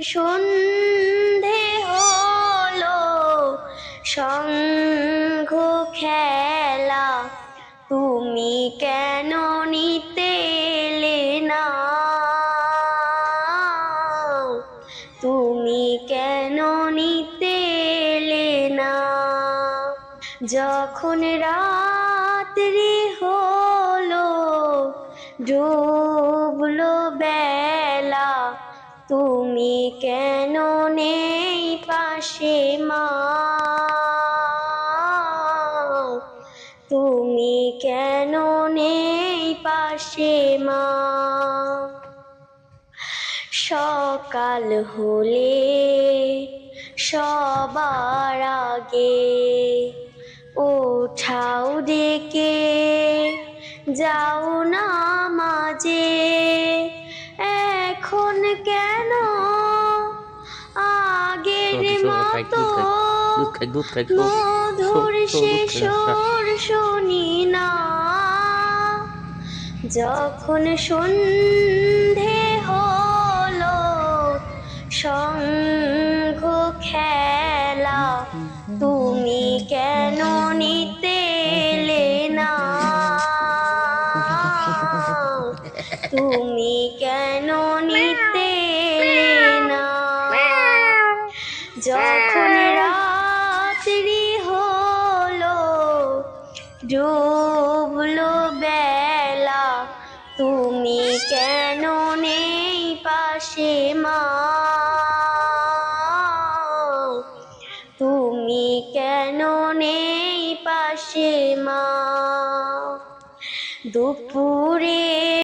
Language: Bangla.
সন্ধে হলো সঙ্ঘ খেলা। তুমি কেন নিতে না? তুমি কেন না? যখন রাত্রি হলো, ডুবলো বেলা তুমি কেন নেই পাশে মা? তুমি কেন নেই পাশে মা? সকাল হলে সবার আগে ওঠাও ডেকে যাও না মাঝে এখন কেন? আগের মতো মধুর শিশুর শুনি না। যখন সন্ধে হলো শঙ্খ খেলা তুমি কেন নিতে তুমি কেন নিতে না? যখন রাত্রি হলো, ডুবলো বেলা, তুমি কেন নেই পাশে মা? তুমি কেন নেই পাশে মা? দুপুরে